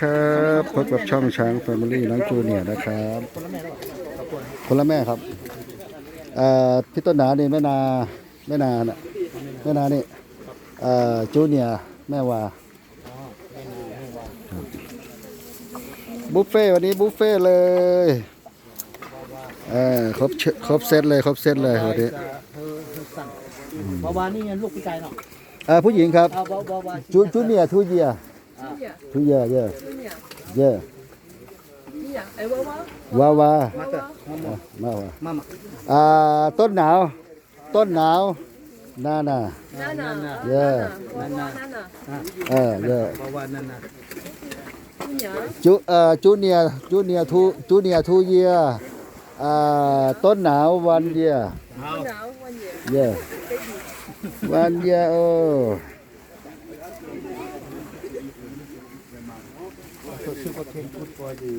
ครับพบกับช่องช้างแฟมิลี่น้องจูเนียร์นะครับคนละแม่ครับเอ่อพี่ต้นหนานี่แม่นาแม่นาน่ะแม่นานี่เอ่อจูเนียร์แม่วาครับบุฟเฟ่ต์วันนี้บุฟเฟ่ต์เลยเออครบเชครบเซตเลยครบเซตเลยวันนี้เธอเธอสั่งบาวานี่ไงลูกพี่ไก่เนาะเอ่อผู้หญิงครับเอาบาวาวาจูจูเนียร์ทูเยีย Tuya, yeah. Yeah. Wawa. Mawa. Mama. À, tốt nào? Tốt nào? Nana. Nana. Yeah. Nana. À, yeah. Wawa nana. Chú nia junior junior thu junior thu year. À? à, tốt nào one year. Yeah. One year. Oh. So super can good for the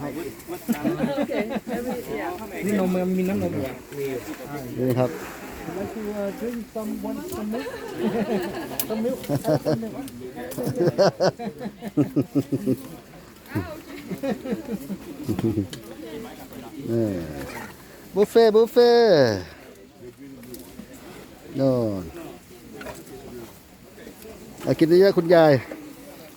height. Okay, every, yeah. นี่นมมันมีน้ำนมอยู่ นี่ครับ You like to uh, drink some, one, some milk? Some milk? Have some milk. นี่บุฟเฟ่บุฟเฟ่นอนอะกินเยอะๆคุณยาย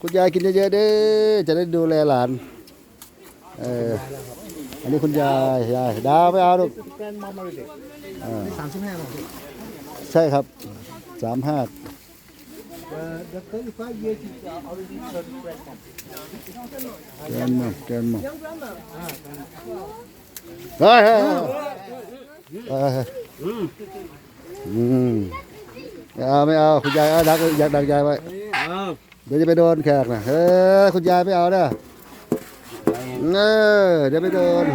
คุณยายกินเยอะๆเด้อจะได้ดูแลหลาน เออ อันนี้คุณยายยายดาวไม่เอาลูกนี่สามสิบห้าหรอพี่ใช่ครับสามห้าเอ่อ the thirty five years is already thirty grand เกินมาเกินมา young grandma，เฮ้ยเฮ้ยเฮ้ยเฮ้ยอืมไม่เอาไม่เอาคุณยายเอาดักอยากดักยายไว้ อ้าว ดี๋ยวจะไปโดนแขกนะเฮ้ยคุณยายไม่เอาเด้อเออเดี๋ยวไปโดน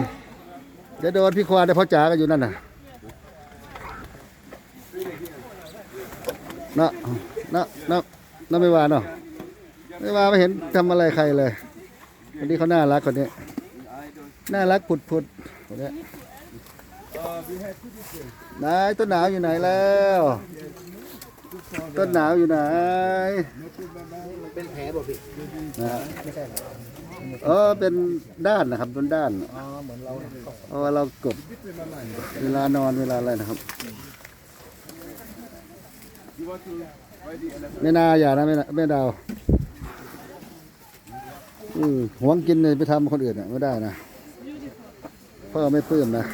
เดี๋ยวโดนพี่ควานได้พ่อจ๋ากันอยู่นั่นน่ะนะนะนะนะไม่ว่าเนาะไม่ว่าไม่เห็นทำอะไรใครเลยคนนี้เขาน่ารักคนนี้น่ารักผุดผุดคนนี้นายต้นหนาวอยู่ไหนแล้ว ต้นหนาวอยู่ไหนเป็นแผลบ่พี่นะฮะไม่ใช่หรอเออเป็นด้านนะครับเป็นด้านอ๋อเหมือนเราเพราะว่าเรากดเวลานอนเวลาอะไรนะครับไม่นาอย่านะไม่นาไม่ดาวอืมหวงกินเลยไปทำคนอื่นอะไม่ได้นะพ่อไม่ปลื้มนะ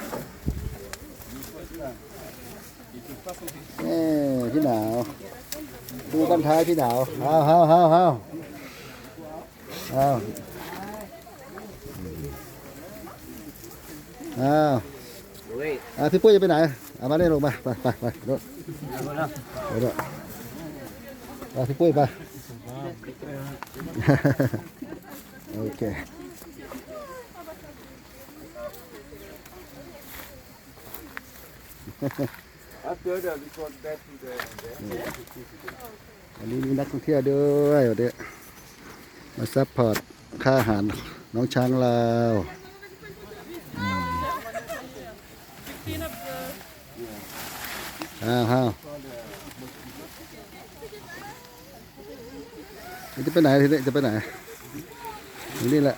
เอ้พี่หนาว ดูบันท้ายพี่หนาวเฮาเฮาเฮาเฮาเฮาอ้าเฮ้ยอ่าพี่ปุ้ยจะไปไหนเอามาได้ลงมาไปไปไปรถไปรถไปพี่ปุ้ยไปโอเค วันนี้มีนักท่องเที่ยวด้วยวันนี้มาซัพพอร์ตค่าอาหารน้องช้างลาวอ้าวอ้าวนี่จะไปไหนทีนี้จะไปไหนอยู่นี่แหละ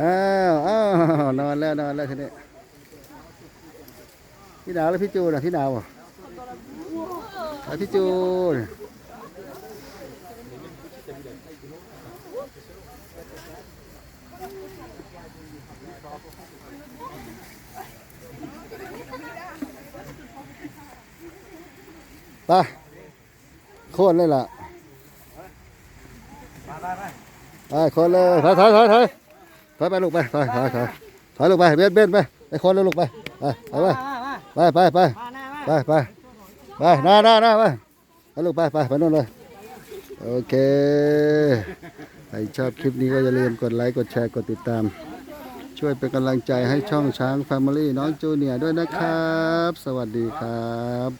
อ้าวอ้าวนอนแล้วนอนแล้วทีนี้พี่ดาวแล้วพี่จูนอะพี่ดาวอะแล้วพี่จูน ไปโค่นเลยล่ะไปไปไปไปโค่นเลยถอยถอยถอยถอยถถอยไปลูกไปถอยถอยถอยถอยลูกไปเบนเบนไปไปคนแล้วลูกไปไปไปไปไปไปไปไปไปไปหน้าหน้าหน้าไปไปลูกไปไปไปนู่นเลยโอเคใคร ชอบคลิปนี้ก็อย่าลืมกดไลค์ กดแชร์ กดติดตาม ช่วยเป็นกำลังใจให้ช่องช้างแฟมิลี่น้องจูเนียด้วยนะครับ สวัสดีครับ